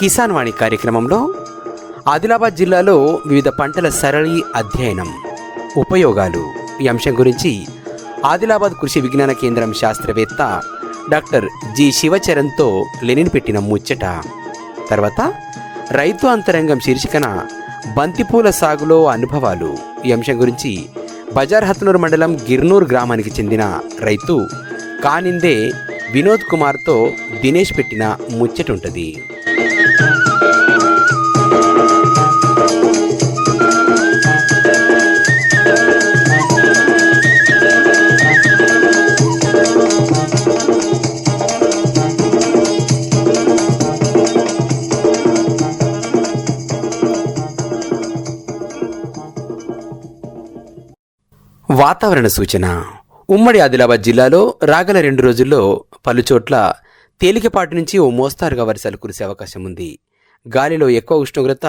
కిసాన్ వాణి కార్యక్రమంలో ఆదిలాబాద్ జిల్లాలో వివిధ పంటల సరళి అధ్యయనం ఉపయోగాలు. ఈ అంశం గురించి ఆదిలాబాద్ కృషి విజ్ఞాన కేంద్రం శాస్త్రవేత్త డాక్టర్ జి శివచరణ్తో లెనిన్ పెట్టిన ముచ్చట. తర్వాత రైతు అంతరంగం శీర్షికన బంతిపూల సాగులో అనుభవాలు. ఈ అంశం గురించి బజార్ హత్నూర్ మండలం గిర్నూర్ గ్రామానికి చెందిన రైతు కానిందే వినోద్ కుమార్తో దినేష్ పెట్టిన ముచ్చటుంటది. వాతావరణ సూచన. ఉమ్మడి ఆదిలాబాద్ జిల్లాలో రాగల రెండు రోజుల్లో పలుచోట్ల తేలికపాటి నుంచి ఓ మోస్తారుగా వర్షాలు కురిసే అవకాశం ఉంది. గాలిలో ఎక్కువ ఉష్ణోగ్రత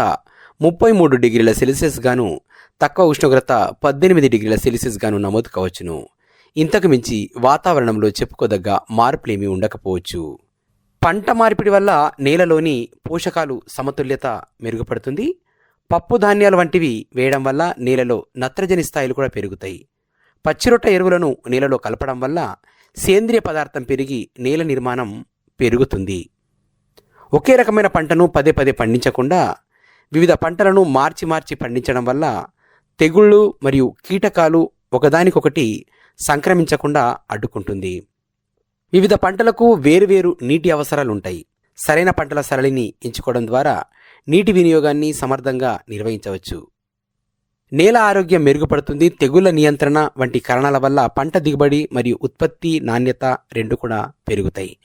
ముప్పై మూడు డిగ్రీల సెల్సియస్ గాను తక్కువ ఉష్ణోగ్రత పద్దెనిమిది డిగ్రీల సెల్సియస్ గాను నమోదు కావచ్చును. ఇంతకు మించి వాతావరణంలో చెప్పుకోదగ్గ మార్పులేమీ ఉండకపోవచ్చు. పంట మార్పిడి వల్ల నేలలోని పోషకాలు సమతుల్యత మెరుగుపడుతుంది. పప్పు ధాన్యాలు వంటివి వేయడం వల్ల నేలలో నత్రజని స్థాయిలు కూడా పెరుగుతాయి. పచ్చిరొట్ట ఎరువులను నేలలో కలపడం వల్ల సేంద్రియ పదార్థం పెరిగి నేల నిర్మాణం పెరుగుతుంది. ఒకే రకమైన పంటను పదే పదే పండించకుండా వివిధ పంటలను మార్చి మార్చి పండించడం వల్ల తెగుళ్ళు మరియు కీటకాలు ఒకదానికొకటి సంక్రమించకుండా అడ్డుకుంటుంది. వివిధ పంటలకు వేరువేరు నీటి అవసరాలు ఉంటాయి. సరైన పంటల సరళిని ఎంచుకోవడం ద్వారా నీటి వినియోగాన్ని సమర్థంగా నిర్వహించవచ్చు. నేల ఆరోగ్యం మెరుగుపడుతుంది తెగుళ్ళ నియంత్రణ వంటి కారణాల వల్ల పంట దిగుబడి మరియు ఉత్పత్తి నాణ్యత రెండు కూడా పెరుగుతాయి.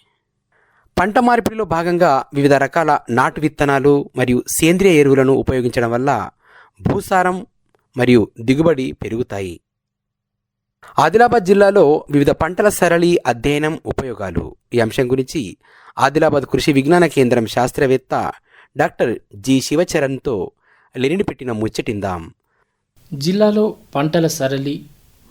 పంట మార్పిడిలో భాగంగా వివిధ రకాల నాటు విత్తనాలు మరియు సేంద్రియ ఎరువులను ఉపయోగించడం వల్ల భూసారం మరియు దిగుబడి పెరుగుతాయి. ఆదిలాబాద్ జిల్లాలో వివిధ పంటల సరళి అధ్యయనం ఉపయోగాలు. ఈ అంశం గురించి ఆదిలాబాద్ కృషి విజ్ఞాన కేంద్రం శాస్త్రవేత్త డాక్టర్ జి శివచరణ్తో లెనిని పెట్టిన ముచ్చటిందాం. జిల్లాలో పంటల సరళి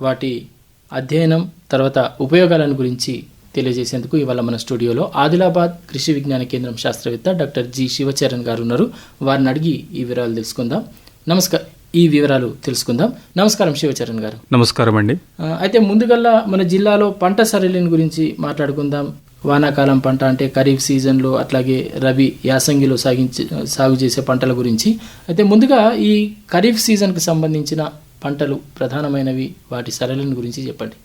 వాటి అధ్యయనం తర్వాత ఉపయోగాలను గురించి తెలియజేసేందుకు ఇవాళ మన స్టూడియోలో ఆదిలాబాద్ కృషి విజ్ఞాన కేంద్రం శాస్త్రవేత్త డాక్టర్ జి శివచరణ్ గారు ఉన్నారు. వారిని అడిగి ఈ వివరాలు తెలుసుకుందాం. నమస్కారం. ఈ వివరాలు తెలుసుకుందాం. నమస్కారం శివచరణ్ గారు. నమస్కారం అండి. అయితే ముందుగల్లా మన జిల్లాలో పంట సరళిని గురించి మాట్లాడుకుందాం. వానాకాలం పంట అంటే ఖరీఫ్ సీజన్లో అట్లాగే రబీ యాసంగిలో సాగించి సాగు చేసే పంటల గురించి. అయితే ముందుగా ఈ ఖరీఫ్ సీజన్కి సంబంధించిన పంటలు ప్రధానమైనవి వాటి సరళిని గురించి చెప్పండి.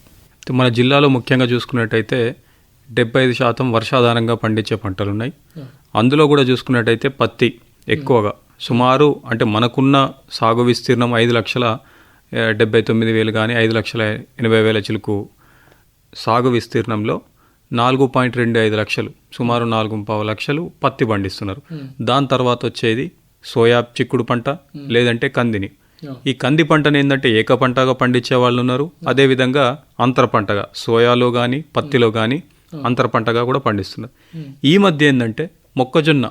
మన జిల్లాలో ముఖ్యంగా చూసుకున్నట్టయితే డెబ్బై ఐదు శాతం వర్షాధారంగా పండించే పంటలు ఉన్నాయి అందులో కూడా చూసుకున్నట్టయితే పత్తి ఎక్కువగా. సుమారు అంటే మనకున్న సాగు విస్తీర్ణం ఐదు లక్షల డెబ్బై తొమ్మిది వేలు కానీ ఐదు లక్షల ఎనభై వేల చిలుకు సాగు విస్తీర్ణంలో నాలుగు పాయింట్ రెండు ఐదు లక్షలు సుమారు నాలుగు పావు లక్షలు పత్తి పండిస్తున్నారు. దాని తర్వాత వచ్చేది సోయా చిక్కుడు పంట లేదంటే కందిని. ఈ కంది పంటను ఏంటంటే ఏక పంటగా పండించే వాళ్ళు ఉన్నారు. అదేవిధంగా అంతర పంటగా సోయాలో కానీ పత్తిలో కానీ అంతర పంటగా కూడా పండిస్తున్నారు. ఈ మధ్య ఏంటంటే మొక్కజొన్న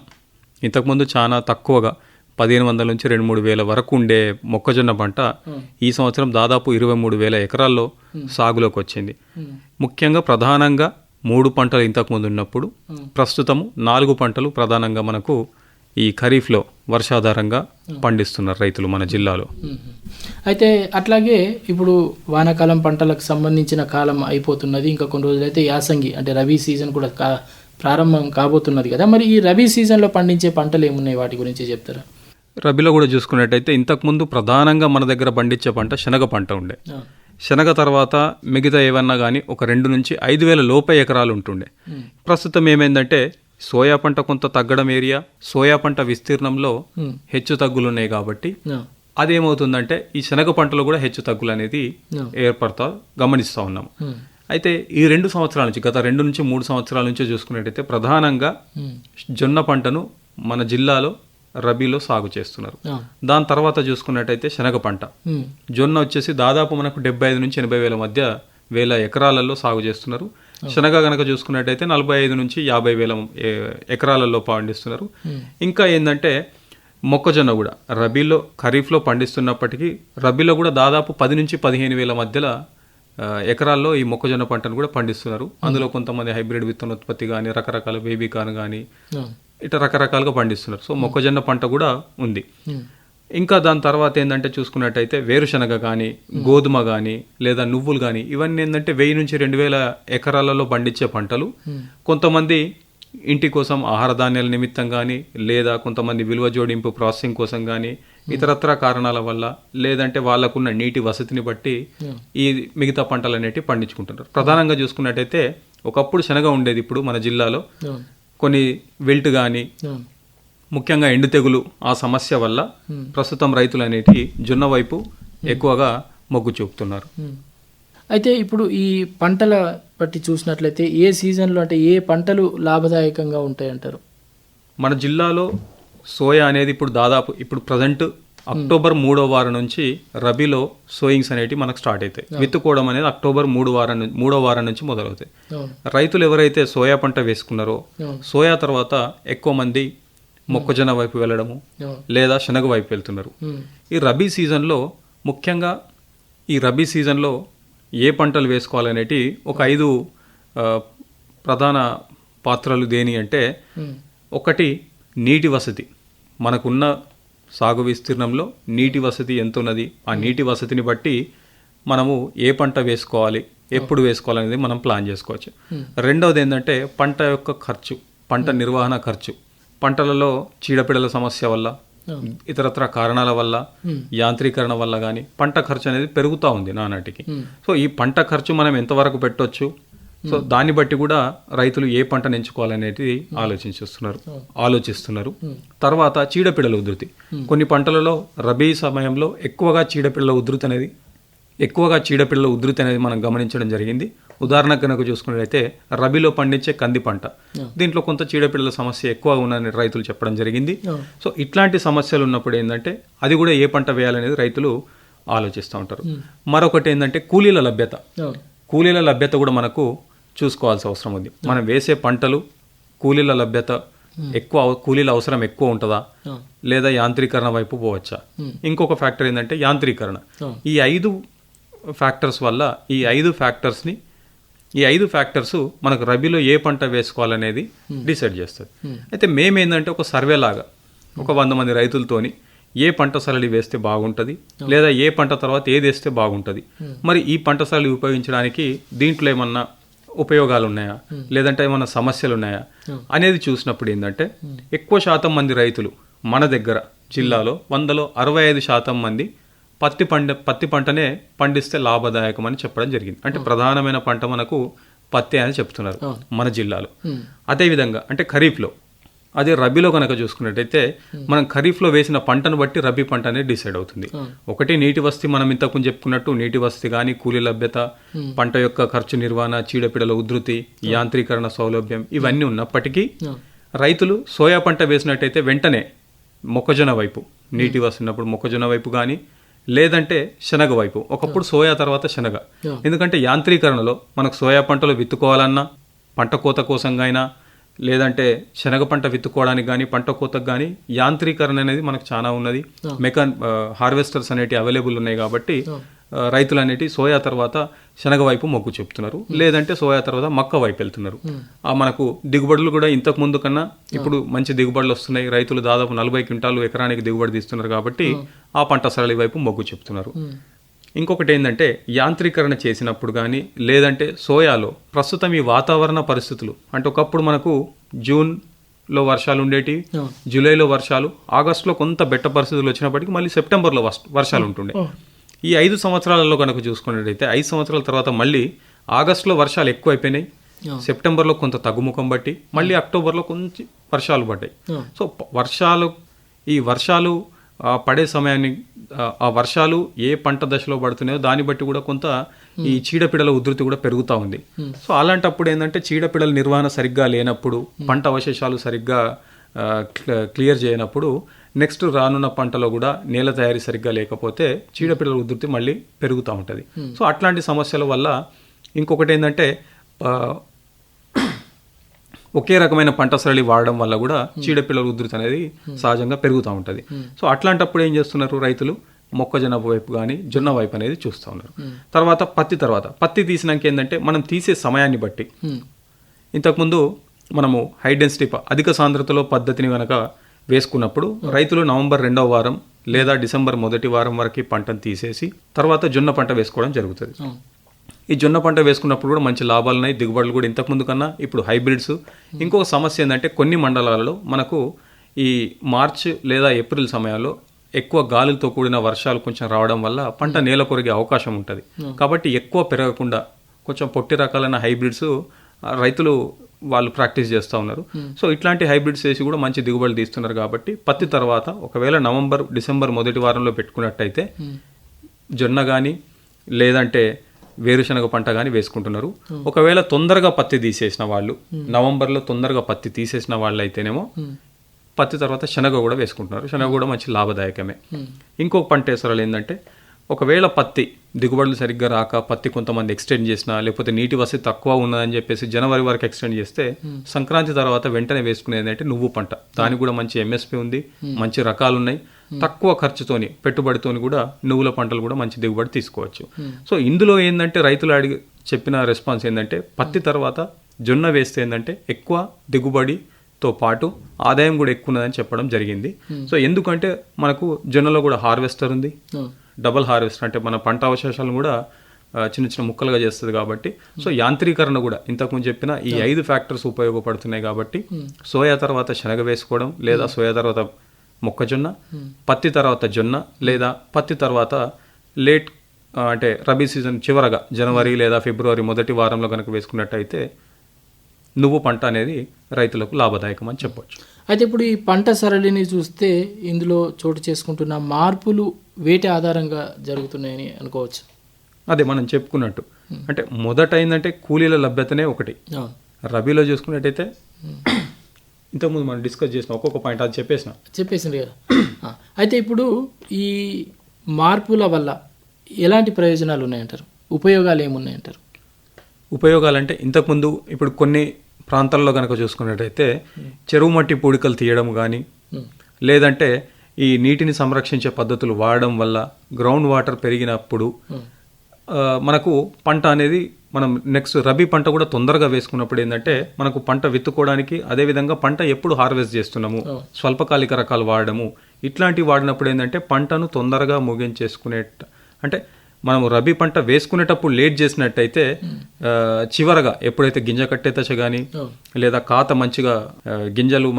ఇంతకుముందు చాలా తక్కువగా పదిహేను వందల నుంచి రెండు మూడు వేల వరకు ఉండే మొక్కజొన్న పంట ఈ సంవత్సరం దాదాపు ఇరవై మూడు వేల ఎకరాల్లో సాగులోకి వచ్చింది. ముఖ్యంగా ప్రధానంగా మూడు పంటలు ఇంతకుముందు ఉన్నప్పుడు ప్రస్తుతము నాలుగు పంటలు ప్రధానంగా మనకు ఈ ఖరీఫ్లో వర్షాధారంగా పండిస్తున్నారు రైతులు మన జిల్లాలో. అయితే అట్లాగే ఇప్పుడు వానాకాలం పంటలకు సంబంధించిన కాలం అయిపోతున్నది ఇంకా కొన్ని రోజులైతే యాసంగి అంటే రబీ సీజన్ కూడా కా ప్రారంభం కాబోతున్నది కదా. మరి ఈ రబీ సీజన్లో పండించే పంటలు ఏమున్నాయి వాటి గురించి చెప్తారా? రబీలో కూడా చూసుకున్నట్టయితే ఇంతకుముందు ప్రధానంగా మన దగ్గర పండించే పంట శనగ పంట ఉండే. శనగ తర్వాత మిగతా ఏమన్నా కానీ ఒక రెండు నుంచి ఐదు వేల లోపే ఎకరాలు ఉంటుండే ప్రస్తుతం ఏమైందంటే సోయా పంట కొంత తగ్గడం ఏరియా సోయా పంట విస్తీర్ణంలో. హెచ్చు తగ్గులు ఉన్నాయి కాబట్టి. అదేమవుతుందంటే ఈ శనగ పంటలో కూడా హెచ్చు తగ్గులు అనేది. ఏర్పడతా గమనిస్తూ ఉన్నాము. అయితే ఈ రెండు సంవత్సరాల నుంచి గత రెండు నుంచి మూడు సంవత్సరాల నుంచి చూసుకున్నట్టయితే ప్రధానంగా. జొన్న పంటను మన జిల్లాలో రబీలో సాగు చేస్తున్నారు. దాని తర్వాత చూసుకున్నట్టయితే శనగ పంట. జొన్న వచ్చేసి దాదాపు మనకు డెబ్బై ఐదు నుంచి ఎనభై వేల మధ్య వేల ఎకరాలలో సాగు చేస్తున్నారు. శనగ గనక చూసుకున్నట్టయితే నలభై ఐదు నుంచి యాభై వేల ఎకరాలలో పండిస్తున్నారు. ఇంకా ఏంటంటే మొక్కజొన్న కూడా రబీలో ఖరీఫ్లో పండిస్తున్నప్పటికీ రబీలో కూడా దాదాపు పది నుంచి పదిహేను వేల మధ్యలో ఎకరాల్లో ఈ మొక్కజొన్న పంటను కూడా పండిస్తున్నారు. అందులో కొంతమంది హైబ్రిడ్ విత్తనోత్పత్తి కానీ రకరకాల బేబీ కానీ ఆ. ఇట్లా రకరకాలుగా పండిస్తున్నారు. సో మొక్కజొన్న పంట కూడా ఉంది. ఇంకా దాని తర్వాత ఏంటంటే చూసుకున్నట్టయితే వేరుశనగ కానీ గోధుమ కానీ లేదా నువ్వులు కానీ ఇవన్నీ ఏంటంటే వెయ్యి నుంచి రెండు వేల ఎకరాలలో పండించే పంటలు. కొంతమంది ఇంటి కోసం ఆహార ధాన్యాల నిమిత్తం కానీ లేదా కొంతమంది విలువ జోడింపు ప్రాసెసింగ్ కోసం కానీ ఇతరత్ర కారణాల వల్ల లేదంటే వాళ్ళకున్న నీటి వసతిని బట్టి ఈ మిగతా పంటలు అనేటివి పండించుకుంటున్నారు. ప్రధానంగా చూసుకున్నట్టయితే ఒకప్పుడు శనగ ఉండేది ఇప్పుడు మన జిల్లాలో. కొన్ని విల్ట్ కానీ. ముఖ్యంగా ఎండు తెగులు ఆ సమస్య వల్ల ప్రస్తుతం రైతులు అనేటి జొన్న వైపు ఎక్కువగా మొగ్గు చూపుతున్నారు. అయితే ఇప్పుడు ఈ పంటల బట్టి చూసినట్లయితే ఏ సీజన్లో అంటే ఏ పంటలు లాభదాయకంగా ఉంటాయి అంటారు మన జిల్లాలో సోయా అనేది ఇప్పుడు దాదాపు ఇప్పుడు ప్రజెంట్ అక్టోబర్ మూడో వారం నుంచి రబీలో సోయింగ్స్ అనేటివి మనకు స్టార్ట్ అవుతాయి విత్తుకోవడం అనేది అక్టోబర్ మూడు వారం మూడో వారం నుంచి మొదలవుతాయి రైతులు ఎవరైతే సోయా పంట వేసుకున్నారో. సోయా తర్వాత ఎక్కువ మంది మొక్కజొన్న వైపు వెళ్ళడము. లేదా శనగ వైపు వెళ్తున్నారు. ఈ రబీ సీజన్లో ముఖ్యంగా ఈ రబీ సీజన్లో ఏ పంటలు వేసుకోవాలనేటి ఒక ఐదు ప్రధాన పాత్రలు దేని అంటే. ఒకటి నీటి వసతి మనకున్న సాగు విస్తీర్ణంలో నీటి వసతి ఎంత ఉన్నది ఆ నీటి వసతిని బట్టి మనము ఏ పంట వేసుకోవాలి? ఎప్పుడు వేసుకోవాలనేది మనం ప్లాన్ చేసుకోవచ్చు. రెండవది ఏంటంటే పంట యొక్క ఖర్చు పంట నిర్వహణ ఖర్చు. పంటలలో చీడపీడల సమస్య వల్ల ఇతరత్ర కారణాల వల్ల యాంత్రీకరణ వల్ల కానీ పంట ఖర్చు అనేది పెరుగుతూ ఉంది నానాటికి. సో ఈ పంట ఖర్చు మనం ఎంతవరకు పెట్టొచ్చు? సో దాన్ని బట్టి కూడా రైతులు ఏ పంటను ఎంచుకోవాలనేది ఆలోచించుస్తున్నారు ఆలోచిస్తున్నారు. తర్వాత చీడపీడల ఉధృతి. కొన్ని పంటలలో రబీ సమయంలో ఎక్కువగా చీడపీడల ఉధృతి అనేది ఎక్కువగా చీడపీడల ఉధృతి అనేది మనం గమనించడం జరిగింది. ఉదాహరణ కనుక చూసుకున్నట్లయితే రబీలో పండించే కంది పంట. దీంట్లో కొంత చీడపీడల సమస్య ఎక్కువ ఉందని రైతులు చెప్పడం జరిగింది. సో ఇట్లాంటి సమస్యలు ఉన్నప్పుడు ఏంటంటే అది కూడా ఏ పంట వేయాలనేది రైతులు ఆలోచిస్తూ ఉంటారు. మరొకటి ఏంటంటే కూలీల లభ్యత. కూలీల లభ్యత కూడా మనకు చూసుకోవాల్సిన అవసరం ఉంది. మనం వేసే పంటలు కూలీల లభ్యత ఎక్కువ అవ- కూలీల అవసరం ఎక్కువ ఉంటుందా? అవును. లేదా యాంత్రీకరణ వైపు పోవచ్చా? ఇంకొక ఫ్యాక్టర్ ఏంటంటే యాంత్రీకరణ. ఈ ఐదు ఫ్యాక్టర్స్ వల్ల ఈ ఐదు ఫ్యాక్టర్స్ని ఈ ఐదు ఫ్యాక్టర్స్ మనకు రబీలో ఏ పంట వేసుకోవాలనేది డిసైడ్ చేస్తుంది. అయితే మేమేందంటే ఒక సర్వే లాగా ఒక వంద మంది రైతులతోని ఏ పంట సరళి వేస్తే బాగుంటుంది? లేదా ఏ పంట తర్వాత ఏది వేస్తే బాగుంటుంది? మరి ఈ పంట సరళి ఉపయోగించడానికి దీంట్లో ఏమన్నా ఉపయోగాలు ఉన్నాయా లేదంటే ఏమన్నా సమస్యలు ఉన్నాయా అనేది చూసినప్పుడు ఏంటంటే ఎక్కువ శాతం మంది రైతులు మన దగ్గర జిల్లాలో వందలో అరవై ఐదు శాతం మంది పత్తి పంట పత్తి పంటనే పండిస్తే లాభదాయకం అని చెప్పడం జరిగింది. అంటే ప్రధానమైన పంట మనకు పత్తి అని చెప్తున్నారు మన జిల్లాలో. అదేవిధంగా అంటే ఖరీఫ్లో అదే రబీలో కనుక చూసుకున్నట్టయితే మనం ఖరీఫ్లో వేసిన పంటను బట్టి రబీ పంట అనేది డిసైడ్ అవుతుంది. ఒకటి నీటి వసతి మనం ఇంతకు చెప్పుకున్నట్టు నీటి వసతి కానీ కూలీ లభ్యత పంట యొక్క ఖర్చు నిర్వహణ చీడపీడల ఉధృతి యాంత్రీకరణ సౌలభ్యం ఇవన్నీ ఉన్నప్పటికీ రైతులు సోయా పంట వేసినట్టయితే వెంటనే మొక్కజొన్న వైపు నీటి వస్తున్నప్పుడు మొక్కజొన్న వైపు కానీ లేదంటే శనగ వైపు. ఒకప్పుడు సోయా తర్వాత శనగ. ఎందుకంటే యాంత్రీకరణలో మనకు సోయా పంటలు విత్తుకోవాలన్నా పంట కోత కోసం అయినా లేదంటే శనగ పంట విత్తుకోవడానికి కానీ పంట కోతకు కానీ యాంత్రీకరణ అనేది మనకు చాలా ఉన్నది. మెకాన్ హార్వెస్టర్స్ అనేటివి అవైలబుల్ ఉన్నాయి కాబట్టి రైతులు అనేటి సోయా తర్వాత శనగ వైపు మొగ్గు చెప్తున్నారు. లేదంటే సోయా తర్వాత మక్క వైపు వెళ్తున్నారు. ఆ మనకు దిగుబడులు కూడా ఇంతకు ముందు కన్నా ఇప్పుడు మంచి దిగుబడులు వస్తున్నాయి. రైతులు దాదాపు నలభై క్వింటాలు ఎకరానికి దిగుబడి తీస్తున్నారు కాబట్టి ఆ. పంట సరళి వైపు మొగ్గు చెప్తున్నారు. ఇంకొకటి ఏంటంటే యాంత్రీకరణ చేసినప్పుడు కానీ లేదంటే సోయాలో ప్రస్తుతం ఈ వాతావరణ పరిస్థితులు. అంటే ఒకప్పుడు మనకు జూన్లో వర్షాలు ఉండేటివి జూలైలో వర్షాలు ఆగస్టులో కొంత బెట్ట పరిస్థితులు వచ్చినప్పటికీ మళ్ళీ సెప్టెంబర్లో వర్ష- వర్షాలు ఉంటుండే. ఈ ఐదు సంవత్సరాలలో కనుక చూసుకున్నట్టయితే ఐదు సంవత్సరాల తర్వాత మళ్ళీ ఆగస్టులో వర్షాలు ఎక్కువ అయిపోయినాయి సెప్టెంబర్లో కొంత తగ్గుముఖం బట్టి మళ్ళీ అక్టోబర్లో కొంచెం వర్షాలు పడ్డాయి. సో వర్షాలు ఈ వర్షాలు పడే సమయాన్ని ఆ, వర్షాలు ఏ పంట దశలో పడుతున్నాయో దాన్ని బట్టి కూడా కొంత ఈ చీడపీడల ఉధృతి కూడా పెరుగుతూ ఉంది. సో అలాంటప్పుడు ఏంటంటే చీడపీడల నిర్వహణ సరిగ్గా లేనప్పుడు పంట అవశేషాలు సరిగ్గా క్లియర్ చేయనప్పుడు నెక్స్ట్ రానున్న పంటలో కూడా నేల తయారీ సరిగ్గా లేకపోతే చీడపీడల ఉధృతి మళ్ళీ పెరుగుతూ ఉంటుంది. సో అట్లాంటి సమస్యల వల్ల ఇంకొకటి ఏంటంటే ఒకే రకమైన పంట సరళి వాడడం వల్ల కూడా చీడపీడల ఉధృతి అనేది సహజంగా పెరుగుతూ ఉంటుంది. సో అట్లాంటప్పుడు ఏం చేస్తున్నారు రైతులు? మొక్కజొన్న వైపు కానీ జొన్న వైపు అనేది చూస్తూ ఉన్నారు. తర్వాత పత్తి తర్వాత పత్తి తీసినాక ఏంటంటే మనం తీసే సమయాన్ని బట్టి. ఇంతకుముందు మనము హై డెన్సిటీ అధిక సాంద్రతలో పద్ధతిని కనుక వేసుకున్నప్పుడు రైతులు నవంబర్ రెండవ వారం లేదా డిసెంబర్ మొదటి వారం వరకు పంటను తీసేసి తర్వాత జొన్న పంట వేసుకోవడం జరుగుతుంది. ఈ జొన్న పంట వేసుకున్నప్పుడు కూడా మంచి లాభాలు ఉన్నాయి దిగుబడులు కూడా. ఇంతకుముందు కన్నా ఇప్పుడు హైబ్రిడ్స్. ఇంకొక సమస్య ఏంటంటే కొన్ని మండలాలలో మనకు ఈ మార్చ్ లేదా ఏప్రిల్ సమయాల్లో ఎక్కువ గాలులతో కూడిన వర్షాలు కొంచెం రావడం వల్ల పంట నేల కొరిగే అవకాశం ఉంటుంది. కాబట్టి ఎక్కువ పెరగకుండా కొంచెం పొట్టి రకాలైన హైబ్రిడ్స్ రైతులు వాళ్ళు ప్రాక్టీస్ చేస్తూ ఉన్నారు. సో ఇట్లాంటి హైబ్రిడ్స్ వేసి కూడా మంచి దిగుబడులు తీస్తున్నారు కాబట్టి పత్తి తర్వాత ఒకవేళ నవంబర్ డిసెంబర్ మొదటి వారంలో పెట్టుకున్నట్టయితే జొన్న కానీ లేదంటే వేరుశనగ పంట కానీ వేసుకుంటున్నారు. ఒకవేళ తొందరగా పత్తి తీసేసిన వాళ్ళు నవంబర్లో తొందరగా పత్తి తీసేసిన వాళ్ళు అయితేనేమో పత్తి తర్వాత శనగ కూడా వేసుకుంటున్నారు. శనగ కూడా మంచి లాభదాయకమే. ఇంకొక పంట వేసరాలు ఏంటంటే ఒకవేళ పత్తి దిగుబడులు సరిగ్గా రాక పత్తి కొంతమంది ఎక్స్టెండ్ చేసినా లేకపోతే నీటి వసతి తక్కువ ఉన్నదని చెప్పేసి జనవరి వరకు ఎక్స్టెండ్ చేస్తే సంక్రాంతి తర్వాత వెంటనే వేసుకునేది ఏంటంటే నువ్వు పంట. దానికి కూడా మంచి ఎంఎస్పి ఉంది మంచి రకాలు ఉన్నాయి తక్కువ ఖర్చుతోని పెట్టుబడితోని కూడా నువ్వుల పంటలు కూడా మంచి దిగుబడి తీసుకోవచ్చు. సో ఇందులో ఏంటంటే రైతులు అడిగి చెప్పిన రెస్పాన్స్ ఏంటంటే పత్తి తర్వాత జొన్న వేస్తే ఏంటంటే ఎక్కువ దిగుబడితో పాటు ఆదాయం కూడా ఎక్కువ ఉన్నదని చెప్పడం జరిగింది. సో ఎందుకంటే మనకు జొన్నలో కూడా హార్వెస్టర్ ఉంది. డబల్ హార్వెస్టర్ అంటే మన పంట అవశేషాలను కూడా చిన్న చిన్న ముక్కలుగా చేస్తుంది కాబట్టి. సో యాంత్రీకరణ కూడా ఇంతకుముందు చెప్పిన ఈ ఐదు ఫ్యాక్టర్స్ ఉపయోగపడుతున్నాయి కాబట్టి సోయా తర్వాత శనగ వేసుకోవడం లేదా సోయా తర్వాత మొక్కజొన్న పత్తి తర్వాత జొన్న లేదా పత్తి తర్వాత లేట్ అంటే రబీ సీజన్ చివరగా జనవరి లేదా ఫిబ్రవరి మొదటి వారంలో కనుక వేసుకున్నట్టయితే నువ్వు పంట అనేది రైతులకు లాభదాయకం అని చెప్పొచ్చు. అయితే ఇప్పుడు ఈ పంట సరళిని చూస్తే ఇందులో చోటు చేసుకుంటున్న మార్పులు వేటి ఆధారంగా జరుగుతున్నాయని అనుకోవచ్చు? అదే మనం చెప్పుకున్నట్టు. అంటే మొదట ఏంటంటే కూలీల లభ్యతనే ఒకటి. రబీలో చూసుకున్నట్టయితే ఇంతకుముందు మనం డిస్కస్ చేసిన ఒక్కొక్క పాయింట్ అది చెప్పేసిన. చెప్పేసింది కదా. అయితే ఇప్పుడు ఈ మార్పుల వల్ల ఎలాంటి ప్రయోజనాలు ఉన్నాయంటారు? ఉపయోగాలు ఏమున్నాయంటారు? ఉపయోగాలంటే ఇంతకుముందు ఇప్పుడు కొన్ని ప్రాంతాల్లో కనుక చూసుకున్నట్టయితే చెరువు మట్టి పూడికలు తీయడం కానీ లేదంటే ఈ నీటిని సంరక్షించే పద్ధతులు వాడడం వల్ల గ్రౌండ్ వాటర్ పెరిగినప్పుడు మనకు పంట అనేది మనం నెక్స్ట్ రబీ పంట కూడా తొందరగా వేసుకున్నప్పుడు ఏంటంటే మనకు పంట విత్తుకోవడానికి అదేవిధంగా పంట ఎప్పుడు హార్వెస్ట్ చేస్తున్నాము స్వల్పకాలిక రకాలు వాడడము. ఇట్లాంటివి వాడినప్పుడు ఏంటంటే పంటను తొందరగా ముగించేసుకునే అంటే మనం రబీ పంట వేసుకునేటప్పుడు లేట్ చేసినట్టయితే చివరగా ఎప్పుడైతే గింజ కట్టే దశ కానీ లేదా కాత మంచిగా గింజలు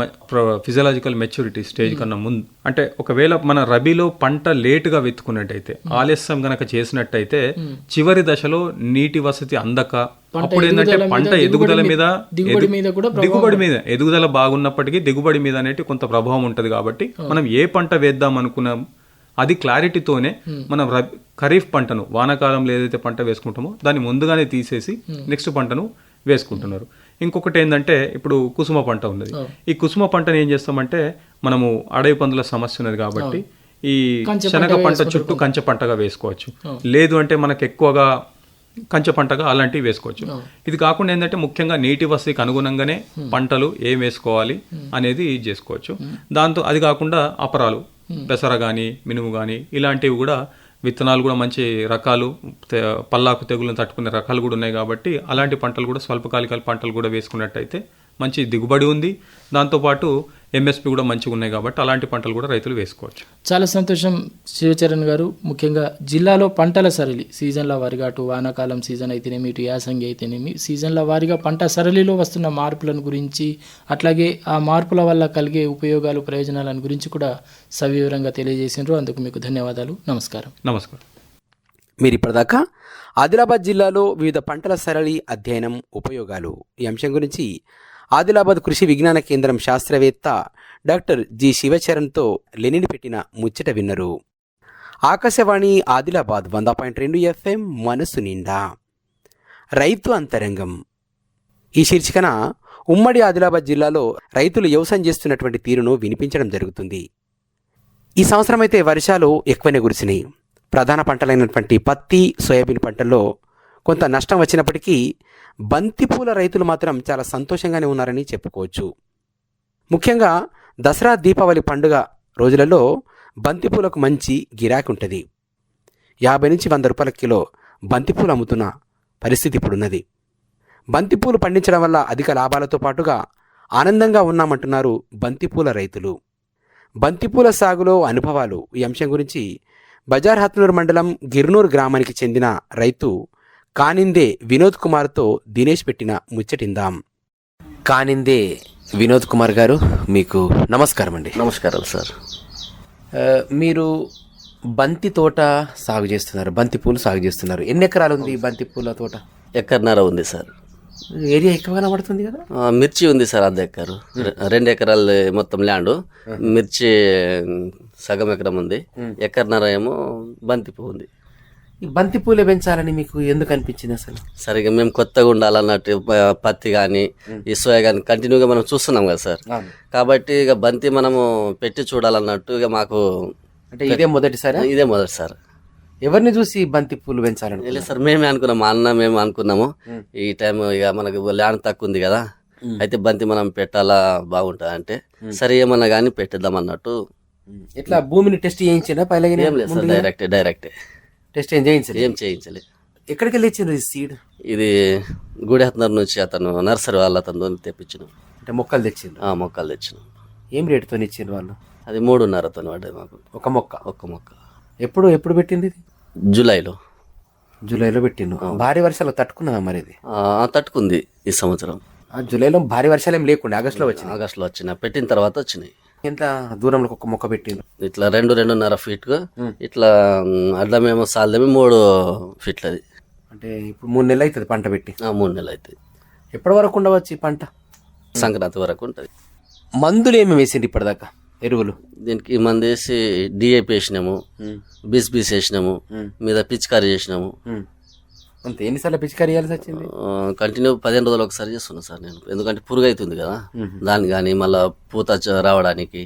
ఫిజియలాజికల్ మెచ్యూరిటీ స్టేజ్ కన్నా ముందు. అంటే ఒకవేళ మన రబీలో పంట లేటుగా వెతుకున్నట్టయితే ఆలస్యం గనక చేసినట్టయితే చివరి దశలో నీటి వసతి అందక అప్పుడు ఏంటంటే పంట ఎదుగుదల మీద దిగుబడి మీద కూడా దిగుబడి మీద ఎదుగుదల బాగున్నప్పటికీ దిగుబడి మీద అనేటి కొంత ప్రభావం ఉంటది కాబట్టి మనం ఏ పంట వేద్దాం అనుకున్నాం అది క్లారిటీతోనే మనం రబ్- ఖరీఫ్ పంటను వానాకాలంలో ఏదైతే పంట వేసుకుంటామో దాన్ని ముందుగానే తీసేసి నెక్స్ట్ పంటను వేసుకుంటున్నారు. ఇంకొకటి ఏంటంటే ఇప్పుడు కుసుమ పంట ఉన్నది. ఈ కుసుమ పంటను ఏం చేస్తామంటే మనము అడవి పందుల సమస్య ఉన్నది కాబట్టి ఈ శనగ పంట చుట్టూ కంచె పంటగా వేసుకోవచ్చు. లేదు అంటే మనకు ఎక్కువగా కంచె పంటగా అలాంటివి వేసుకోవచ్చు. ఇది కాకుండా ఏంటంటే ముఖ్యంగా నీటి వసతికి అనుగుణంగానే పంటలు ఏం వేసుకోవాలి అనేది చేసుకోవచ్చు. దాంతో అది కాకుండా అపరాలు. పెసర కానీ మినుము కానీ ఇలాంటివి కూడా విత్తనాలు కూడా మంచి రకాలు తె- పల్లాకు తెగులను తట్టుకునే రకాలు కూడా ఉన్నాయి కాబట్టి అలాంటి పంటలు కూడా స్వల్పకాలిక పంటలు కూడా వేసుకున్నట్టయితే మంచి దిగుబడి ఉంది. దాంతోపాటు ఎంఎస్పి కూడా మంచిగా ఉన్నాయి కాబట్టి అలాంటి పంటలు కూడా రైతులు వేసుకోవచ్చు. చాలా సంతోషం శివచరణ్ గారు. ముఖ్యంగా జిల్లాలో పంటల సరళి సీజన్ల వారిగా అటు వానాకాలం సీజన్ అయితేనేమి ఇటు యాసంగి అయితేనేమి సీజన్ల వారిగా పంట సరళిలో వస్తున్న మార్పులను గురించి అట్లాగే ఆ మార్పుల వల్ల కలిగే ఉపయోగాలు ప్రయోజనాలను గురించి కూడా సవివరంగా తెలియజేసినారు. అందుకు మీకు ధన్యవాదాలు. నమస్కారం. నమస్కారం. మీరు ఇప్పటిదాకా ఆదిలాబాద్ జిల్లాలో వివిధ పంటల సరళి అధ్యయనం ఉపయోగాలు ఈ అంశం గురించి ఆదిలాబాద్ కృషి విజ్ఞాన కేంద్రం శాస్త్రవేత్త డాక్టర్ జి శివచరణ్తో లెనిని పెట్టిన ముచ్చట విన్నరు. ఆకాశవాణి ఆదిలాబాద్ వంద పాయింట్ రెండు ఎఫ్ఎం మనసు నిండా. రైతు అంతరంగం. ఈ శీర్షికన ఉమ్మడి ఆదిలాబాద్ జిల్లాలో రైతులు వ్యవసాయం చేస్తున్నటువంటి తీరును వినిపించడం జరుగుతుంది. ఈ సంవత్సరం అయితే వర్షాలు ఎక్కువనే కురిసినాయి. ప్రధాన పంటలైనటువంటి పత్తి సోయాబీన్ పంటల్లో కొంత నష్టం వచ్చినప్పటికీ బంతిపూల రైతులు మాత్రం చాలా సంతోషంగానే ఉన్నారని చెప్పుకోవచ్చు. ముఖ్యంగా దసరా దీపావళి పండుగ రోజులలో బంతిపూలకు మంచి గిరాకీ ఉంటుంది. యాభై నుంచి వంద రూపాయల కిలో బంతిపూలు అమ్ముతున్న పరిస్థితి ఇప్పుడున్నది. బంతిపూలు పండించడం వల్ల అధిక లాభాలతో పాటుగా ఆనందంగా ఉన్నామంటున్నారు బంతిపూల రైతులు. బంతిపూల సాగులో అనుభవాలు ఈ అంశం గురించి బజార్ హత్నూరు మండలం గిర్నూర్ గ్రామానికి చెందిన రైతు కానిందే వినోద్ కుమార్తో దినేష్ పెట్టిన ముచ్చటిందాం. కానిందే వినోద్ కుమార్ గారు మీకు నమస్కారం అండి నమస్కారాలు సార్ మీరు బంతి తోట సాగు చేస్తున్నారు బంతి పూలు సాగు చేస్తున్నారు. ఎన్ని ఎకరాలు ఉంది ఈ బంతి పూల తోట? ఎక్కడన్నర ఉంది సార్. ఏరియా ఎక్కువ కనబడుతుంది కదా? మిర్చి ఉంది సార్ అర్ధ ఎకరు. రెండు ఎకరాలు మొత్తం ల్యాండ్. మిర్చి సగం ఎకరం ఉంది. ఎకరన్నర ఏమో బంతి పువ్వు ఉంది. ఈ బంతి పూలే పెంచాలని మీకు ఎందుకు అనిపించింది అసలు? సరిగా మేము కొత్తగా ఉండాలన్నట్టు పత్తి కానీ ఈ సోయా కానీ కంటిన్యూగా మనం చూస్తున్నాం కదా సార్. కాబట్టి ఇక బంతి మనము పెట్టి చూడాలన్నట్టు ఇక మాకు అంటే ఇదే మొదటిసారి? ఇదే మొదటి సార్ ఎవరిని చూసి బంతి పూలు పెంచాలని లేదు సార్ మేమే అనుకున్నాం మా అన్న మేము అనుకున్నాము. ఈ టైం ఇక మనకు ల్యాండ్ తక్కువ ఉంది కదా. అయితే బంతి మనం పెట్టాలా బాగుంటుంది అంటే సరే ఏమన్నా కానీ పెట్టేద్దాం అన్నట్టు. ఎట్లా భూమిని టెస్ట్ చేయించినా పైలగిన ఏం లేదు సార్ డైరెక్ట్ డైరెక్ట్ టెస్ట్ ఏం చేయించలేదు. ఏం చేయించలే. ఎక్కడికి వెళ్ళి ఇచ్చిండ్రు ఈ సీడ్? ఇది గుడిహత్నర్ నుంచి అతను నర్సరీ వాళ్ళ అతను తెప్పించిన. అంటే మొక్కలు తెచ్చిండ్రు. ఆ మొక్కలు తెచ్చిన. ఏం రేటుతో ఇచ్చిండ్రు వాళ్ళు? అది మూడున్నరతో పడ్డాయి మాకు. ఒక మొక్క? ఒక్క మొక్క. ఎప్పుడు ఎప్పుడు పెట్టింది ఇది? జూలైలో. జూలైలో పెట్టిండ్రు. భారీ వర్షాలు తట్టుకున్నదా మరి ఇది? ఆ, తట్టుకుంది ఈ సంవత్సరం. ఆ జూలైలో భారీ వర్షాలు ఏం లేకుండా ఆగస్టులో వచ్చింది ఆగస్టులో వచ్చిన పెట్టిన తర్వాత వచ్చినాయి. ఎంత దూరంలో ఒక మొక్క పెట్టిండ్రు? ఇట్లా రెండు రెండున్నర ఫీట్ ఇట్లా అడ్డమేమో సాలదేమో మూడు ఫీట్లు అది అంటే ఇప్పుడు మూడు నెలలు అవుతుంది పంట పెట్టి. ఆ, మూడు నెలలు అవుతుంది ఎప్పటి వరకు ఉండవచ్చు ఈ పంట? సంక్రాంతి వరకు ఉంటుంది. మందులు ఏమేమి వేసిండ్రు ఇప్పటిదాకా? ఎరువులు? దీనికి మంది వేసి డిఏపి వేసినాము. బీస్ బీస్ వేసినాము. మీద పిచికారీ చేసినాము. అంతే ఎన్నిసార్లు పిచికారీ చేయాల్సి వచ్చింది కంటిన్యూ పదిహేను రోజులు ఒకసారి చేస్తున్నా సార్ నేను. ఎందుకంటే పురుగు అవుతుంది కదా దాన్ని కానీ మళ్ళీ పూత రావడానికి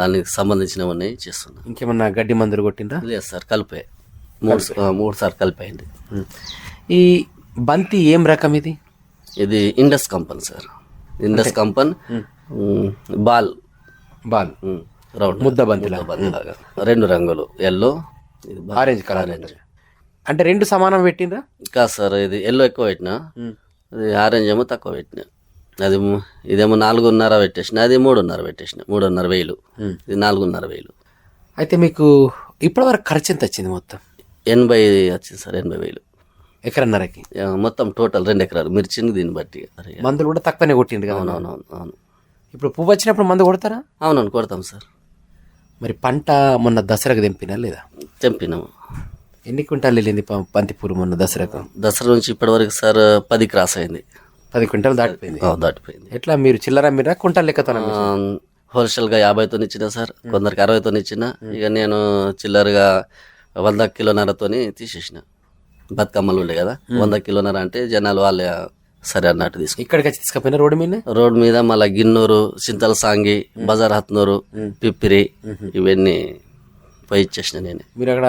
దానికి సంబంధించినవన్నీ చేస్తున్నా. ఇంకేమన్నా గడ్డి మందులు కొట్టిండ్రా లేదు సార్ కలిపే. మూడు మూడు సార్లు కలిపేయండి. ఈ బంతి ఏం రకం ఇది? ఇది Indus company sir. Indus company ball. Ball. Round. ముద్ద బంతిలాగా. రెండు రంగులు. ఎల్లో. ఆరెంజ్ కలర్ అంటే రెండు సమానం పెట్టిండ్రా? కాదు సార్ ఇది ఎల్లో ఎక్కువ పెట్టినా. అది ఆరెంజ్ ఏమో తక్కువ పెట్టినా. అది ఇదేమో నాలుగున్నర పెట్టేసిన అది మూడున్నర పెట్టేసిన మూడున్నర వేలు. ఇది నాలుగున్నర వేలు. అయితే మీకు ఇప్పటివరకు ఖర్చు ఎంత వచ్చింది మొత్తం? ఎనభై వచ్చింది సార్ ఎనభై వేలు. ఎకరన్నరకి? మొత్తం టోటల్ రెండు ఎకరాలు మిర్చిని దీన్ని బట్టి. మందులు కూడా తక్కువనే కొట్టిండ్రు కదా? అవునవునవును అవును. ఇప్పుడు పువ్వు వచ్చినప్పుడు మందు కొడతారా? అవునవును కొడతాం సార్. మరి పంట మొన్న దసరాకు తెంపినా లేదా? తెంపినాము ఎన్ని క్వింటాలు వెళ్ళింది ప- బంతి పూలు మొన్న దసరాకు? దసరా నుంచి ఇప్పటి వరకు సార్ పది క్రాస్ అయింది. పది క్వింటాలు దాటిపోయింది? దాటిపోయింది. ఎట్లా మీరు చిల్లర మీరా క్వింటాల్ లెక్కతో హోల్సేల్గా యాభైతో ఇచ్చిన సార్ కొందరికి అరవైతో ఇచ్చిన. ఇక నేను చిల్లరగా వంద కిలోన్నరతోని తీసేసిన. బతుకమ్మలు ఉండే కదా వంద కిలోన్నర అంటే జనాలు వాళ్ళే సరే అన్నట్టు తీసుకు ఇక్కడికి వచ్చి తీసుకుపోయినా రోడ్డు మీద రోడ్ మీద మళ్ళీ గిన్నూరు చింతల సాంగి బజార్ హత్నూరు పిప్పిరి ఇవన్నీ పోయి ఇచ్చేసిన నేనే. మీరు అక్కడ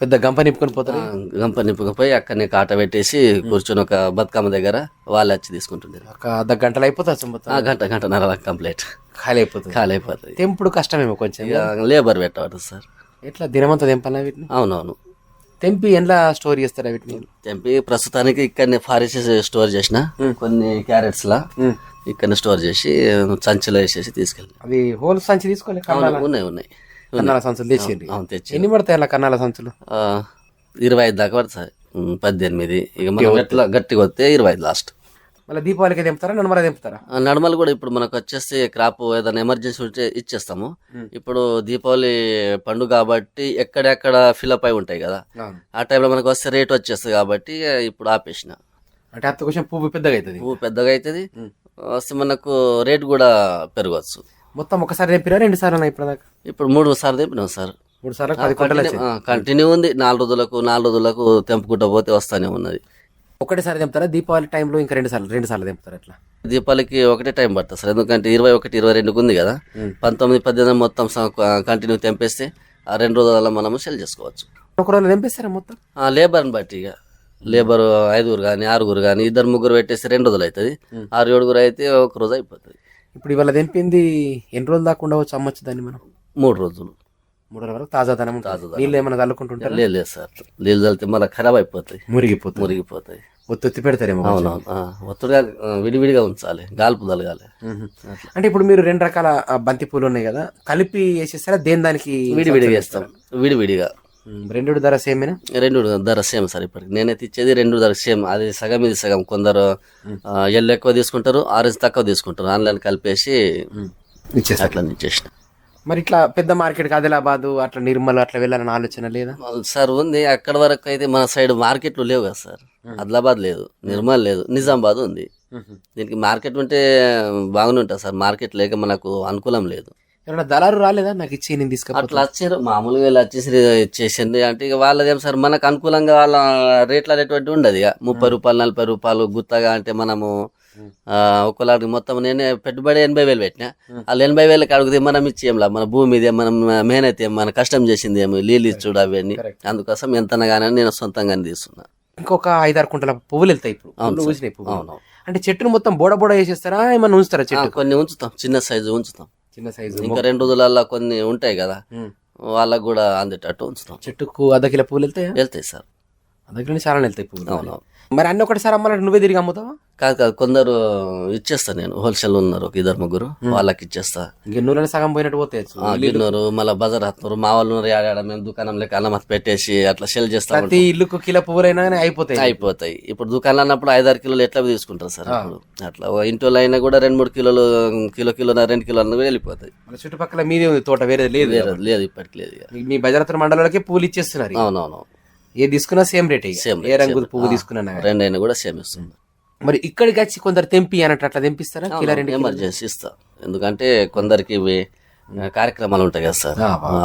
పెద్ద గంప నింపుకొని పోతారు? గంప నింపుకపోయి అక్కడనే కాట పెట్టేసి కూర్చొని ఒక బతుకమ్మ దగ్గర వాళ్ళు వచ్చి తీసుకుంటుంది ఒక అర్ధ గంటలు అయిపోతుంది ఆ గంట గంటన్నర కంప్లీట్. ఖాళీ అయిపోతుంది ఖాళీ అయిపోతుంది తెంపుడు కష్టమేమో కొంచెం. లేబర్ పెట్టవద్దు సార్. ఎట్లా దినమంతా తెంపాలా వీటిని? అవునవును. తెంపి ఎండ్లా స్టోర్ చేస్తారా వీటిని? తెంపి ప్రస్తుతానికి ఇక్కడనే ఫారెస్ట్ స్టోర్ చేసిన కొన్ని క్యారెట్స్ లా ఇక్కడ స్టోర్ చేసి సంచిలో వేసేసి తీసుకెళ్ళి అవి హోల్ సంచి తీసుకోలే అవును ఉన్నాయి ఉన్నాయి. కన్నాల సంచులు తెచ్చిండ్రి. అవును తెచ్చి ఎన్ని పడతాయి అలా కన్నాల సంచులు? ఇరవై ఐదు దాకా పడుతుంది ఉమ్, పద్దెనిమిది. ఇక మనం ఎట్లా గట్టిగా వస్తే ఇరవై ఐదు లాస్ట్. మళ్ళీ దీపావళికి తెంపుతారా? నడమల తెంపుతారా? ఆ, నడమలు కూడా ఇప్పుడు మనకు వచ్చేసి క్రాప్ ఏదైనా ఎమర్జెన్సీ ఉంటే ఇచ్చేస్తాము. ఇప్పుడు దీపావళి పండుగ కాబట్టి ఎక్కడెక్కడ ఫిలప్ అయి ఉంటాయి కదా. ఆ టైంలో మనకు వస్తే రేట్ వచ్చేస్తుంది కాబట్టి ఇప్పుడు ఆపేసిన. అంటే అంత కొంచెం పువ్వు పెద్దగా అవుతుంది. పువ్వు పెద్దగా అవుతుంది. వస్తే మనకు రేట్ కూడా పెరగవచ్చు. మొత్తం ఒకసారి తెంపిరా రెండు సార్లు ఇప్పటిదాకా? ఇప్పుడు మూడు సార్లు తెప్పినాం సార్. మూడు సార్లు పది వచ్చింది కంటిన్యూ ఉంది. నాలుగు రోజులకు నాలుగు రోజులకు తెంపుకుంటూ పోతే వస్తానే ఉన్నది. ఒకటేసారి తెంపుతారా? దీపావళి టైంలో ఇంకా రెండు సార్లు రెండు సార్లు తెంపుతారా అట్లా? దీపావళికి ఒకటే టైం పడుతుంది సార్. ఎందుకంటే ఇరవై ఒకటి ఇరవై రెండుకి ఉంది కదా. పంతొమ్మిది పద్దెనిమిది మొత్తం కంటిన్యూ తెంపేస్తే ఆ రెండు రోజుల మనము సెల్ చేసుకోవచ్చు. ఒక రోజు తెంపేస్తారా మొత్తం? లేబర్ని బట్టి ఇక. లేబర్ ఐదుగురు కానీ ఆరుగురు కానీ ఇద్దరు ముగ్గురు పెట్టేస్తే రెండు రోజులు అవుతుంది. ఆరు ఏడుగురు అయితే ఒక రోజు అయిపోతుంది. ఇప్పుడు ఇవాళ తెంపింది ఎన్ని రోజులు దాకా ఉండవచ్చు అమ్మచ్చు దాన్ని మనం? మూడు రోజులు. మూడు రోజుల వరకు తాజాదనం ఉంటుంది. తాజాదనం. నీళ్ళు ఏమైనా చల్లుకుంటుంటారు? లేదు లేదు సార్. నీళ్ళు చల్లితే మళ్ళీ ఖరాబ్ అయిపోతాయి. మురిగిపోతుంది మురిగిపోతాయి. ఒత్తి పెడతారేమో అవునవును. ఆ, ఒత్తుగా ఆ, విడివిడిగా ఉంచాలి. గాల్పు తలగాలి. అంటే ఇప్పుడు మీరు రెండు రకాల ఆ, బంతి పూలు ఉన్నాయి కదా. కలిపి వేసేస్తారా? దేని దానికి విడివిడిగా వేస్తాం. విడివిడిగా. రెండు ధర సేమేనా రెండు ధర సేమ్ సార్ ఇప్పటికి. నేనైతే ఇచ్చేది రెండు ధర సేమ్. అది సగం ఇది సగం. కొందరు ఎల్లు ఎక్కువ తీసుకుంటారు ఆరెంజ్ తక్కువ తీసుకుంటారు. ఆన్లైన్ కలిపేసి ఇచ్చేస్తారు. అట్లా ఇచ్చేసిన. మరి ఇట్లా పెద్ద మార్కెట్ ఆదిలాబాద్ అట్లా నిర్మల్ అట్లా వెళ్ళాలని ఆలోచన లేదా? సార్ ఉంది. అక్కడ వరకు అయితే మన సైడ్ మార్కెట్లు లేవు కదా సార్. ఆదిలాబాద్ లేదు నిర్మల్ లేదు నిజామాబాద్ ఉంది. దీనికి మార్కెట్ ఉంటే బాగానే ఉంటుంది సార్. మార్కెట్ లేక మనకు అనుకూలం లేదు. ఎవరైనా దళారు రాలేదా? నాకు ఇచ్చి నేను తీసుకుపోతా. అట్లా వచ్చారు మామూలుగా వీళ్ళు వచ్చేసి ఇచ్చేసింది అంటే ఇక వాళ్ళదేం సార్? మనకు అనుకూలంగా వాళ్ళ రేట్లు అనేటువంటి ఉండదు ఇక. ముప్పై రూపాయలు నలభై రూపాయలు గుత్తగా అంటే మనము ఆ, ఒక్కలాడికి మొత్తం నేనే పెట్టుబడి ఎనభై వేలు పెట్టినా. వాళ్ళు ఎనభై వేలకి అడిగితే మనం ఇచ్చేయంలా మన భూమి ఇదే మనం మేనైతే ఏం, మన కష్టం చేసింది ఏమో నీళ్ళు ఇచ్చుడు అవన్నీ. అందుకోసం ఎంతనగానే నేను సొంతంగానే తీసుకున్నా. ఇంకొక ఐదారు కుంటల పువ్వులు వెళ్తాయి ఇప్పుడు. అవును అవును. అంటే చెట్టును మొత్తం బోడ బోడ వేసేస్తారా? ఏమన్నా ఉంచుతారా చెట్టు? కొన్ని ఉంచుతాం. చిన్న సైజు ఉంచుతాం. చిన్న సైజు ఇంకా రెండు రోజులల్లో కొన్ని ఉంటాయి కదా. వాళ్ళకు కూడా అందేటట్టు ఉంచుతాం. చెట్టుకు అర్ధ కిలో పువ్వులు వెళ్తాయా? వెళ్తాయి సార్. అర్ధ కిలో చాలా వెళ్తాయి పువ్వులు. అవునవును. మరి అన్ని ఒకటిసారి అమ్మాలంటే నువ్వే తిరిగి అమ్ముతావా? కాదు కాదు కొందరు ఇచ్చేస్తా నేను. హోల్సేల్ ఉన్నారు ఒక ఇద్దరు ముగ్గురు. వాళ్ళకి ఇచ్చేస్తా. గిన్నెలను సగం పోయినట్టు పోతాయి ఆ, గిన్నెరు మళ్ళీ బజార్ హత్తున్నారు మా వాళ్ళు ఉన్నారు ఆడ మేము దుకాణం లెక్క అన్నమతి పెట్టేసి అట్లా సెల్ చేస్తా ప్రతి ఇల్లుకు కిలో పువ్వులైనా అయిపోతాయి. అయిపోతాయి. ఇప్పుడు దుకాణాలు అన్నప్పుడు ఐదారు కిలోలు ఎట్లా తీసుకుంటారు సార్ ఇప్పుడు? అట్లా ఇంట్లో అయినా కూడా రెండు మూడు కిలోలు కిలో కిలో రెండు కిలో అన్న వెళ్ళిపోతాయి. మన చుట్టుపక్కల మీదే ఉంది తోట వేరే లేదు లేదు లేదు ఇప్పటికి లేదు. మీ బజారత్ర మండలాలకే పువ్వులు ఇచ్చేస్తున్నారు. అవునవును. ఏ తీసుకున్నా సేమ్ రేట్ సేమ్ ఏ రంగు పువ్వు తీసుకున్నా కానీ. రెండైనా కూడా సేమ్ ఇస్తుంది. మరి ఇక్కడికి వచ్చి కొందరు తెంపి అన్నట్టు అట్లా తెంపిస్తారా? ఎమర్జెన్సీ ఇస్తా ఎందుకంటే కొందరికి కార్యక్రమాలు ఉంటాయి కదా సార్.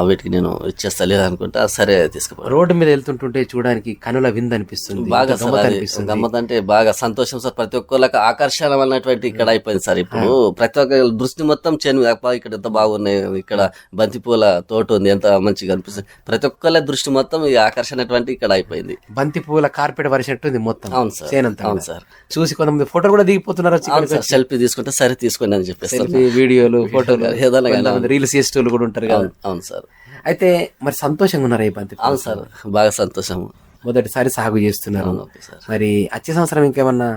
వీటికి నేను ఇచ్చేస్తా లేదనుకుంటా సరే తీసుకుపో రోడ్డు మీద వెళ్తుంటుంటే చూడడానికి కనుల విందు అనిపిస్తుంది బాగా గమ్మత్ అంటే బాగా సంతోషం సార్. ప్రతి ఒక్కళ్ళకి ఆకర్షణ అన్నటువంటి ఇక్కడ అయిపోయింది సార్. ఇప్పుడు ప్రతి ఒక్క దృష్టి మొత్తం చేను ఇక్కడ ఎంత బాగున్నాయి ఇక్కడ బంతిపూల తోట ఉంది ఎంత మంచిగా అనిపిస్తుంది. ప్రతి ఒక్కళ్ళ దృష్టి మొత్తం ఈ ఆకర్షణ ఇక్కడ అయిపోయింది. బంతి పువ్వుల కార్పెట్ వరిసినట్టు ఉంది మొత్తం అవును సార్. అవును. సార్. చూసి కొంతమంది ఫోటోలు కూడా దిగిపోతున్నారు సెల్ఫీ తీసుకుంటే సరే తీసుకోండి అని సెల్ఫీ వీడియోలు ఫోటోలు. ఏదైనా రీల్స్ చేసేటోళ్ళు కూడా ఉంటారు కదా. అవును సార్. అయితే మరి సంతోషంగా ఉన్నారు ఈ బంతి అవును సార్ బాగా సంతోషం. మొదటిసారి సాగు చేస్తున్నారు. మరి వచ్చే సంవత్సరం ఇంకేమన్నా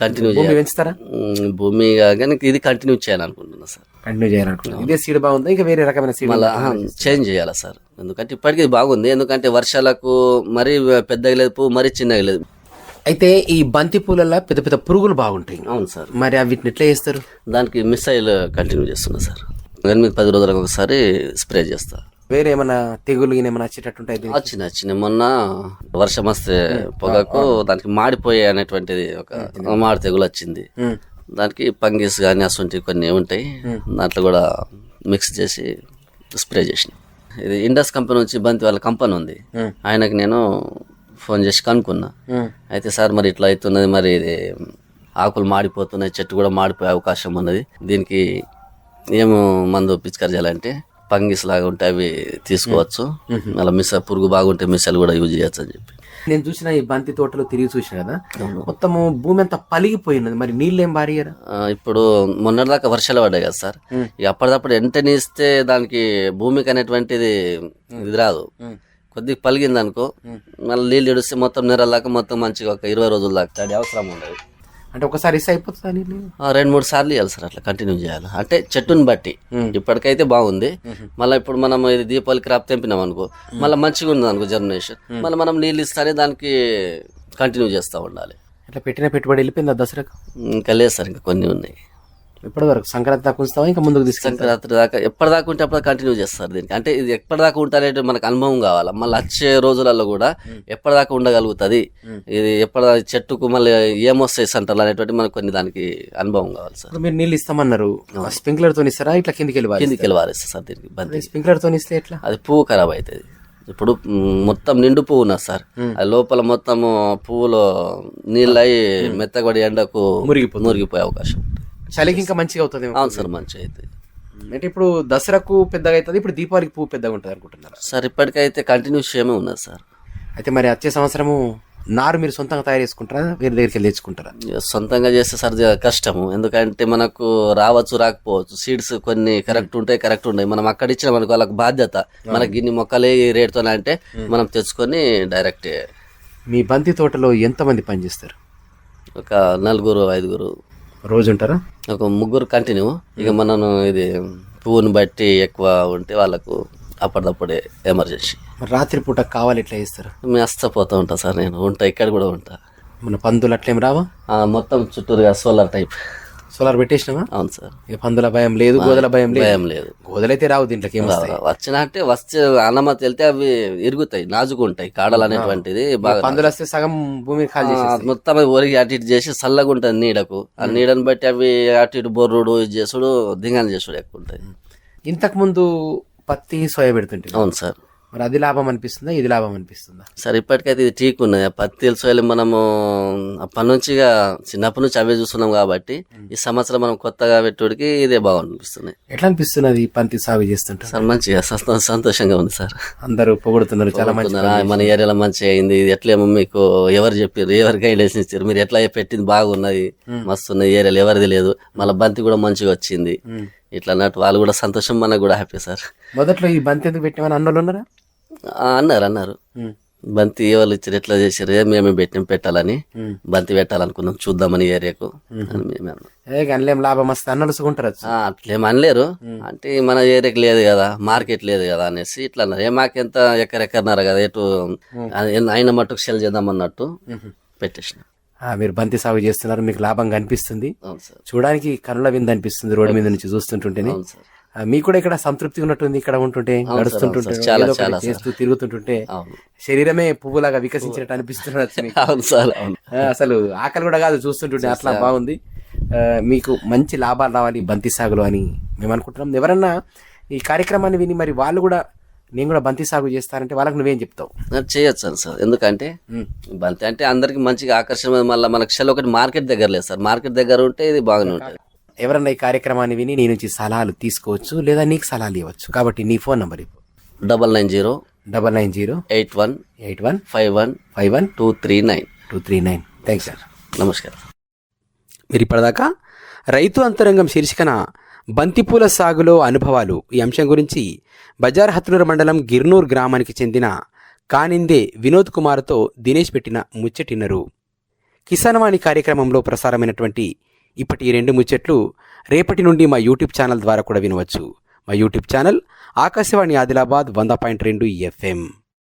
కంటిన్యూ చేయాలి. పెంచుతారా? భూమి కానీ ఇది కంటిన్యూ చేయాలనుకుంటున్నా సార్. కంటిన్యూ చేయాలనుకుంటున్నారు. ఇదే సీడ్ బాగుందా? ఇంకా వేరే రకమైన సీడ్ మళ్ళీ చేంజ్ చేయాలా సార్? ఎందుకంటే ఇప్పటికీ బాగుంది. ఎందుకంటే వర్షాలకు మరీ పెద్దగా లేదు మరీ చిన్నగా లేదు. అయితే ఈ బంతి పూలలో పెద్ద పెద్ద పురుగులు బాగుంటాయి. అవును సార్. మరి వీటిని ఎట్లా చేస్తారు? దానికి మిసైల్ కంటిన్యూ చేస్తున్నా సార్. ఎనిమిది పది రోజులకు ఒకసారి స్ప్రే చేస్తా. వేరే ఏమైనా తెగులు ఏమైనా వచ్చేటట్టు ఉంటాయి దీనికి? వచ్చింది వచ్చింది మొన్న వర్షం వస్తే పొగకు దానికి మాడిపోయే అనేటువంటిది ఒక మాడి తెగులు వచ్చింది. దానికి పంగిస్ కానీ అసొంటివి కొన్ని ఉంటాయి దాంట్లో కూడా మిక్స్ చేసి స్ప్రే చేసిన. ఇది ఇండస్ కంపెనీ నుంచి బంతి వాళ్ళ కంపెనీ ఉంది. ఆయనకి నేను ఫోన్ చేసి కనుక్కున్నా. అయితే సార్ మరి ఇట్లా అవుతున్నది మరి ఇది ఆకులు మాడిపోతున్నాయి చెట్టు కూడా మాడిపోయే అవకాశం ఉన్నది. దీనికి ఏమో మందు పిచికారి చేయాలంటే పంగిస్ లాగా ఉంటే అవి తీసుకోవచ్చు. అలా మిస్ పురుగు బాగుంటే మిసాలు కూడా యూజ్ చేయొచ్చు అని చెప్పి. నేను చూసిన ఈ బంతి తోటలో తిరిగి చూసిన కదా మొత్తము భూమి అంతా పలిగిపోయినది. మరి నీళ్ళు ఏం ఆ, ఇప్పుడు మొన్నటిదాకా వర్షాలు పడ్డాయి కదా సార్. ఇక అప్పటిదప్పుడు వెంటనే ఇస్తే దానికి భూమికి అనేటువంటిది ఇది రాదు. కొద్దిగా పలిగింది అనుకో మళ్ళీ నీళ్ళు ఇడిస్తే మొత్తం నెరలాక మొత్తం మంచిగా ఒక ఇరవై రోజుల దాకా తడి అవసరం ఉండదు. అంటే ఒకసారి ఇస్తే అయిపోతుందా రెండు మూడు సార్లు ఇవ్వాలి సార్ అట్లా కంటిన్యూ చేయాలి. అంటే చెట్టుని బట్టి. ఇప్పటికైతే బాగుంది. మళ్ళీ ఇప్పుడు మనం ఇది దీపావళి క్రాప్ తెంపినాం అనుకో మళ్ళీ మంచిగా ఉంది అనుకో జర్మినేషన్ మళ్ళీ మనం నీళ్ళు ఇస్తానే దానికి కంటిన్యూ చేస్తూ ఉండాలి. ఇట్లా పెట్టిన పెట్టుబడి వెళ్ళిపోయిందా దసరాకు? ఇంకా లేదు సార్ ఇంకా కొన్ని ఉన్నాయి. ఇప్పటి వరకు సంక్రాంతి దాకా ఉంచుతావా? ఇంకా ముందుకు తీసుకెళ్తా సంక్రాంతి దాకా ఎప్పటిదాకా ఉంటే అప్పుడు కంటిన్యూ చేస్తారు దీనికి. అంటే ఇది ఎప్పటిదాకా ఉంటారంటే మనకు అనుభవం కావాలి? మళ్ళీ వచ్చే రోజులలో కూడా ఎప్పటిదాకా ఉండగలుగుతుంది? ఇది ఎప్పటిదా చెట్టుకు మళ్ళీ ఏమొస్తాయి సెంటర్లు అనేటువంటి మనకు కొన్ని దానికి అనుభవం కావాలి సార్. మీరు నీళ్ళు ఇస్తామన్నారు. స్ప్రింక్లర్తో ఇస్తారా? ఇట్లా కిందికి వెళ్ళి కిందికి వెళ్ళి వారేస్తారు సార్ దీనికి బంతి. స్ప్రింక్లర్తో ఇస్తే ఎట్లా? అది పువ్వు ఖరాబ్ అవుతుంది ఇప్పుడు మొత్తం నిండు పువ్వు ఉన్నది సార్. అది లోపల మొత్తము పువ్వులో నీళ్ళు అయి మెత్తగడి ఎండకు. మురిగిపోయే అవకాశం ఉంటుంది. చలికి ఇంకా మంచిగా అవుతుంది అవును సార్ మంచిగా అయితే అంటే ఇప్పుడు దసరాకు పెద్దగా అవుతుంది ఇప్పుడు దీపావళికి పువ్వు పెద్దగా ఉంటుంది అనుకుంటున్నారు? సార్ ఇప్పటికైతే కంటిన్యూస్ చేయమే ఉన్నది సార్. అయితే మరి వచ్చే సంవత్సరము నారు మీరు సొంతంగా తయారు చేసుకుంటారా వేరే దగ్గరికి వెళ్ళి తెచ్చుకుంటారా? సొంతంగా చేస్తే సార్ కష్టము. ఎందుకంటే మనకు రావచ్చు రాకపోవచ్చు సీడ్స్ కొన్ని కరెక్ట్ ఉంటాయి కరెక్ట్ ఉంటాయి మనం అక్కడ ఇచ్చిన మనకు వాళ్ళకి బాధ్యత. మనకి ఇన్ని మొక్కలే ఈ రేటుతోనే అంటే మనం తెచ్చుకొని డైరెక్ట్ మీ బంతి తోటలో ఎంతమంది పనిచేస్తారు? ఒక నలుగురు ఐదుగురు రోజు ఉంటారా? ఒక ముగ్గురు కంటిన్యూ. ఇక మనం ఇది పువ్వుని బట్టి ఎక్కువ ఉంటే వాళ్ళకు అప్పటిదప్పుడే ఎమర్జెన్సీ. మరి రాత్రిపూట కావాలి ఎట్లా చేస్తారు? మేము వస్తా పోతా ఉంటా సార్ నేను. ఉంటా ఇక్కడ కూడా ఉంటా. మన పందులు అట్లేం రావా? మొత్తం చుట్టూరుగా సోలార్ టైప్. సోలార్ పెట్టేసినావా? అవును సార్. ఇక పందుల భయం లేదు గోదల భయం లేదు. భయం లేదు. గోదలైతే రావు దీంట్లోకి ఏమొస్తాయి వచ్చిన అంటే వచ్చే అనుమతి వెళ్తే అవి ఇరుగుతాయి నాజుకుంటాయి కాడలు అనేటువంటిది బాగా పందులు వస్తే సగం భూమి ఖాళీ. మొత్తం ఒరిగి అటు ఇటు చేసి చల్లగా ఉంటుంది నీడకు. ఆ నీడని బట్టి అవి అటు ఇటు బొర్రుడు ఇది చేసుడు దింగని చేసుడు ఎక్కువ ఉంటుంది ఇంతకు ముందు పత్తి సోయా పెడుతుంటే అవును సార్. మరి అది లాభం అనిపిస్తుందా ఇది లాభం అనిపిస్తుందా? సరే ఇప్పటికైతే ఇది ఠీక్ ఉన్నది పత్తి తెలుసు మనము అప్పటి నుంచి ఇక చిన్నప్పటి నుంచి అవే చూస్తున్నాం కాబట్టి ఈ సంవత్సరం మనం కొత్తగా పెట్టుడికి ఇదే బాగుంటుంది ఎట్లా అనిపిస్తున్నది ఈ పంతి సాగు చేస్తుంటే? సార్ మంచిగా సంతో- సంతోషంగా ఉంది సార్. అందరూ పొగుడుతున్నారు చాలా మంచి? మన ఏరియాలో మంచిగా అయింది ఇది ఎట్లేమో మీకు ఎవరు చెప్పారు ఎవరు గైడెన్స్ ఇచ్చారు మీరు ఎట్లా పెట్టింది బాగున్నది మస్తు ఉన్నది ఏరియాలో ఎవరిది లేదు. మళ్ళీ బంతి కూడా మంచిగా వచ్చింది. ఇట్లా అన్నట్టు వాళ్ళు కూడా సంతోషం మనకు కూడా హ్యాపీ సార్. మొదట్లో ఈ బంతి ఎందుకు పెట్టామని అన్నోళ్ళు ఉన్నారా? అన్నారు అన్నారు. బంతి ఎవరు ఇచ్చారు ఎట్లా చేశారు మేమే పెట్టినాం పెట్టాలని. బంతి పెట్టాలనుకున్నాం చూద్దామని ఏరియాకు. అని మేమే అన్నాం. లాభం వస్తే అట్లేం అనలేరు. అంటే మన ఏరియాకి లేదు కదా మార్కెట్ లేదు కదా అనేసి ఇట్లా అన్నారు. ఏ మాకెంత ఎక్కరెక్కరన్నారు కదా ఎటు ఆయన మట్టుకు సెల్ చేద్దాం అన్నట్టు పెట్టేసిన. మీరు బంతి సాగు చేస్తున్నారు మీకు లాభం కనిపిస్తుంది. చూడడానికి కనుల విందు అనిపిస్తుంది రోడ్డు మీద నుంచి చూస్తుంటుంటేనే. మీకు కూడా ఇక్కడ సంతృప్తి ఉన్నట్టుంది ఇక్కడ ఉంటుంటే నడుస్తుంటుంటే. చాలా. చేస్తూ తిరుగుతుంటుంటే శరీరమే పువ్వులాగా వికసించినట్టు అనిపిస్తున్నది. అవును సార్ అసలు ఆకలి కూడా కాదు చూస్తుంటుంటే అట్లా బాగుంది. మీకు మంచి లాభాలు రావాలి బంతి సాగులో అని మేము అనుకుంటున్నాం. ఎవరన్నా ఈ కార్యక్రమాన్ని విని మరి వాళ్ళు కూడా నేను కూడా బంతి సాగు చేస్తానంటే వాళ్ళకి నువ్వేం చెప్తావు? చేయొచ్చు సార్ ఎందుకంటే బంతి అంటే అందరికి మంచిగా ఆకర్షణ మళ్ళీ మనకు షెల్ ఒకటి మార్కెట్ దగ్గర లేదు సార్. మార్కెట్ దగ్గర ఉంటే ఇది బాగానే ఉంటుంది. ఎవరన్నా ఈ కార్యక్రమాన్ని విని నీ నుంచి సలహాలు తీసుకోవచ్చు లేదా నీకు సలహాలు ఇవ్వచ్చు. కాబట్టి నీ ఫోన్ నంబర్ ఇవ్వు. Double nine zero double nine zero eight one eight one five one five one two three nine. Two three nine. Thanks sir. నమస్కారం. మీరు ఇప్పటిదాకా రైతు అంతరంగం శీర్షికన బంతిపూల సాగులో అనుభవాలు ఈ అంశం గురించి బజార్ హత్నూరు మండలం గిర్నూర్ గ్రామానికి చెందిన కానిందే వినోద్ కుమార్తో దినేష్ పెట్టిన ముచ్చటిన్నరు కిసాన్వాణి కార్యక్రమంలో ప్రసారమైనటువంటి ఇప్పటి ఈ రెండు ముచ్చట్లు రేపటి నుండి మా యూట్యూబ్ ఛానల్ ద్వారా కూడా వినవచ్చు. మా యూట్యూబ్ ఛానల్ ఆకాశవాణి ఆదిలాబాద్ వంద పాయింట్ రెండు ఎఫ్ఎం.